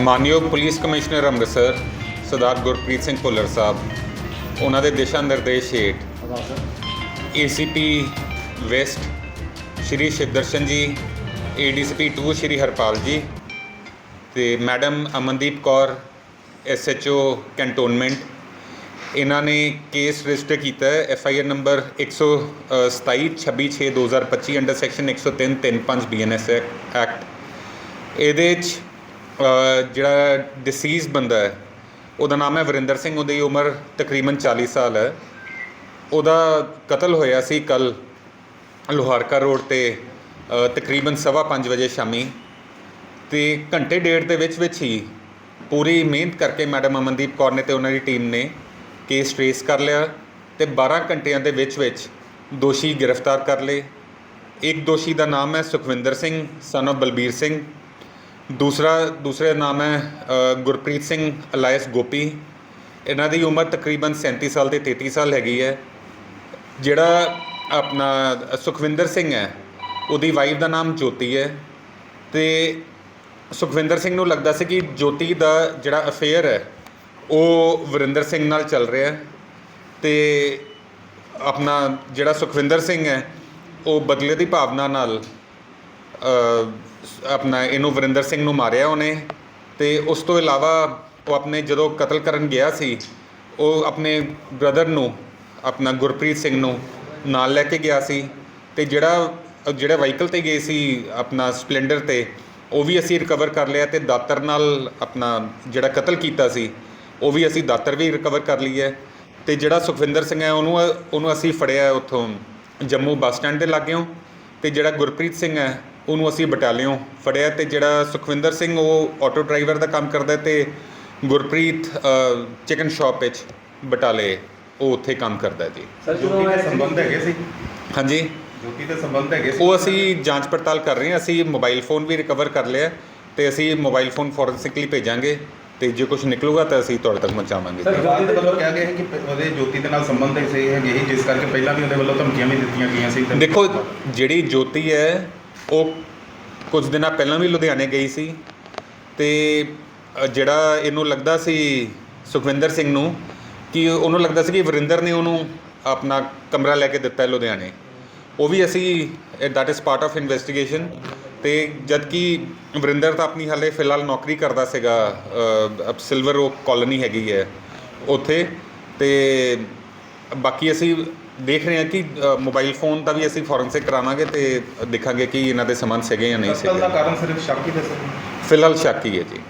ਮਾਨਯੋਗ police commissioner Amritsar, Sardar Gurpreet Singh Bhullar Sahib, ਉਹਨਾਂ ਦੇ ਦਿਸ਼ਾ ਨਿਰਦੇਸ਼ ਹੇਠ ਏਸੀਪੀ ਵੈਸਟ ਸ਼੍ਰੀ ਸ਼ਿਵਦਰਸ਼ਨ ਜੀ ਏਡੀਸੀਪੀ 2 ਸ਼੍ਰੀ ਹਰਪਾਲ ਜੀ ਤੇ madam Amandeep Kaur SHO cantonment, ਇਹਨਾਂ ਨੇ ਕੇਸ ਰਜਿਸਟਰ ਕੀਤਾ ਹੈ F I R number 127 26 2025 under section 103 35 BNS act ਇਹਦੇ 'ਚ ਜਿਹੜਾ ਡਿਸੀਜ਼ ਬੰਦਾ ਹੈ, ਉਹਦਾ ਨਾਮ ਹੈ ਵਰਿੰਦਰ ਸਿੰਘ, ਉਹਦੀ ਉਮਰ ਤਕਰੀਬਨ 40 ਸਾਲ ਹੈ। ਉਹਦਾ ਕਤਲ ਹੋਇਆ ਸੀ ਕੱਲ ਲੋਹਾਰਕਾ ਰੋਡ ਤੇ ਤਕਰੀਬਨ ਸਵਾ ਪੰਜ ਵਜੇ ਸ਼ਾਮੀ। ਤੇ ਘੰਟੇ ਡੇਢ ਦੇ ਵਿੱਚ ਵਿੱਚ ਹੀ ਪੂਰੀ ਮਿਹਨਤ ਕਰਕੇ ਮੈਡਮ ਅਮਨਦੀਪ ਕੌਰ ਨੇ ਤੇ ਉਹਨਾਂ ਦੀ ਟੀਮ ਨੇ ਕੇਸ ਟ੍ਰੇਸ ਕਰ ਲਿਆ ਤੇ 12 ਘੰਟਿਆਂ ਦੇ ਵਿੱਚ ਵਿੱਚ ਦੋਸ਼ੀ ਗ੍ਰਿਫਤਾਰ ਕਰ ਲਏ। ਇੱਕ ਦੋਸ਼ੀ ਦਾ ਨਾਮ ਹੈ ਸੁਖਵਿੰਦਰ ਸਿੰਘ ਸਨ of ਬਲਬੀਰ ਸਿੰਘ। ਦੂਸਰਾ ਦੂਸਰਾ ਨਾਮ ਹੈ ਗੁਰਪ੍ਰੀਤ ਸਿੰਘ ਅਲਾਇਸ ਗੋਪੀ। ਇਹਨਾਂ ਦੀ ਉਮਰ ਤਕਰੀਬਨ 37 ਸਾਲ ਤੇ 33 ਸਾਲ ਹੈਗੀ ਹੈ। ਜਿਹੜਾ ਆਪਣਾ ਸੁਖਵਿੰਦਰ ਸਿੰਘ ਹੈ, ਉਹਦੀ ਵਾਈਫ ਦਾ ਨਾਮ ਜੋਤੀ ਹੈ। ਤੇ ਸੁਖਵਿੰਦਰ ਸਿੰਘ ਨੂੰ ਲੱਗਦਾ ਸੀ ਕਿ ਜੋਤੀ ਦਾ ਜਿਹੜਾ ਅਫੇਅਰ ਹੈ, ਉਹ ਵਰਿੰਦਰ ਸਿੰਘ ਨਾਲ ਚੱਲ ਰਿਹਾ ਹੈ। ਤੇ ਆਪਣਾ ਜਿਹੜਾ ਸੁਖਵਿੰਦਰ ਸਿੰਘ ਹੈ, ਉਹ ਬਦਲੇ ਦੀ ਭਾਵਨਾ ਨਾਲ ਆਪਣਾ ਇਹਨੂੰ ਵਰਿੰਦਰ ਸਿੰਘ ਨੂੰ ਮਾਰਿਆ ਉਹਨੇ ਤੇ ਉਸ ਤੋਂ ਇਲਾਵਾ ਉਹ ਆਪਣੇ ਜਦੋਂ ਕਤਲ ਕਰਨ ਗਿਆ ਸੀ, ਉਹ ਆਪਣੇ ਬ੍ਰਦਰ ਨੂੰ, ਆਪਣਾ ਗੁਰਪ੍ਰੀਤ ਸਿੰਘ ਨੂੰ ਨਾਲ ਲੈ ਕੇ ਗਿਆ ਸੀ ਤੇ ਜਿਹੜਾ ਜਿਹੜਾ ਵਹੀਕਲ ਤੇ ਗਏ ਸੀ ਆਪਣਾ ਸਪਲੈਂਡਰ ਤੇ, ਉਹ ਵੀ ਅਸੀਂ ਰਿਕਵਰ ਕਰ ਲਿਆ ਤੇ ਦਾਤਰ ਨਾਲ ਆਪਣਾ ਜਿਹੜਾ ਕਤਲ ਕੀਤਾ ਸੀ, ਉਹ ਵੀ ਅਸੀਂ ਦਾਤਰ ਵੀ ਰਿਕਵਰ ਕਰ ਲਈ ਹੈ ਤੇ ਜਿਹੜਾ ਸੁਖਵਿੰਦਰ ਸਿੰਘ ਹੈ ਉਹਨੂੰ ਉਹਨੂੰ ਅਸੀਂ ਫੜਿਆ ਉੱਥੋਂ ਜੰਮੂ ਬੱਸ ਸਟੈਂਡ ਦੇ ਲਾਗਿਓਂ ਤੇ ਜਿਹੜਾ ਗੁਰਪ੍ਰੀਤ ਸਿੰਘ ਹੈ ਉਹਨੂੰ ਅਸੀਂ ਬਟਾਲਿਓਂ ਫੜਿਆ ਤੇ ਜਿਹੜਾ ਸੁਖਵਿੰਦਰ ਸਿੰਘ ਉਹ ਆਟੋ ਡਰਾਈਵਰ ਦਾ ਕੰਮ ਕਰਦਾ ਤੇ ਗੁਰਪ੍ਰੀਤ ਚਿਕਨ ਸ਼ਾਪ ਵਿੱਚ ਬਟਾਲੇ ਉਹ ਉੱਥੇ ਕੰਮ ਕਰਦਾ ਜੀ। ਸਰ ਜੋਤੀ ਦੇ ਸੰਬੰਧ ਹੈਗੇ ਸੀ? ਹਾਂਜੀ। ਜੋਤੀ ਦੇ ਸੰਬੰਧ ਹੈਗੇ ਸੀ? ਉਹ ਅਸੀਂ ਜਾਂਚ ਪੜਤਾਲ ਕਰ ਰਹੇ ਹਾਂ ਅਸੀਂ ਮੋਬਾਈਲ ਫੋਨ ਵੀ ਰਿਕਵਰ ਕਰ ਲਿਆ ਤੇ ਅਸੀਂ ਮੋਬਾਈਲ ਫੋਨ ਫੋਰੈਂਸਿਕਲੀ ਭੇਜਾਂਗੇ ਤੇ ਜੇ ਕੁਝ ਨਿਕਲੂਗਾ ਤਾਂ ਅਸੀਂ ਤੁਹਾਡੇ ਤੱਕ ਪਹੁੰਚਾਵਾਂਗੇ। ਸਰ ਜੋਤੀ ਦੇ ਵੱਲੋਂ ਕਿਹਾ ਗਿਆ ਹੈ ਕਿ ਉਹਦੇ ਜੋਤੀ ਦੇ ਨਾਲ ਸੰਬੰਧ ਹੈ ਸੀ ਹੈਗੇ ਸੀ ਜਿਸ ਕਰਕੇ ਪਹਿਲਾਂ ਵੀ ਉਹਦੇ ਵੱਲੋਂ ਧਮਕੀਆਂ ਵੀ ਦਿੱਤੀਆਂ ਗਈਆਂ ਸੀ ਦੇਖੋ ਜਿਹੜੀ ਜੋਤੀ ਹੈ ਉਹ ਕੁਝ ਦਿਨਾਂ ਪਹਿਲਾਂ ਵੀ ਲੁਧਿਆਣੇ ਗਈ ਸੀ ਤੇ ਜਿਹੜਾ ਇਹਨੂੰ ਲੱਗਦਾ ਸੀ ਸੁਖਵਿੰਦਰ ਸਿੰਘ ਨੂੰ, ਕਿ ਉਹਨੂੰ ਲੱਗਦਾ ਸੀ ਕਿ ਵਰਿੰਦਰ ਨੇ ਉਹਨੂੰ ਆਪਣਾ ਕਮਰਾ ਲੈ ਕੇ ਦਿੱਤਾ ਲੁਧਿਆਣੇ। ਉਹ ਵੀ ਅਸੀਂ that is part of investigation ਤੇ ਜਦ ਕਿ ਵਰਿੰਦਰ ਤਾਂ ਆਪਣੀ ਹਾਲੇ ਫਿਲਹਾਲ ਨੌਕਰੀ ਕਰਦਾ ਸੀਗਾ ਸਿਲਵਰ ਉਹ ਕਾਲੋਨੀ ਹੈਗੀ ਹੈ ਉੱਥੇ। ਤੇ ਬਾਕੀ ਅਸੀਂ ਦੇਖ ਰਹੇ ਹਾਂ ਕਿ ਮੋਬਾਈਲ ਫੋਨ ਦਾ ਵੀ ਅਸੀਂ ਫੋਰੈਂਸਿਕ ਕਰਾਵਾਂਗੇ ਤੇ ਦੇਖਾਂਗੇ ਕਿ ਇਹਨਾਂ ਦੇ ਸਮਾਨ ਸੀਗੇ ਜਾਂ ਨਹੀਂ ਕਤਲ ਦਾ ਸੀਗੇ। ਕਾਰਨ ਸਿਰਫ ਸ਼ੱਕ ਹੀ ਦੱਸਿਆ ਫਿਲਹਾਲ ਸ਼ੱਕ ਹੀ ਹੈ ਜੀ।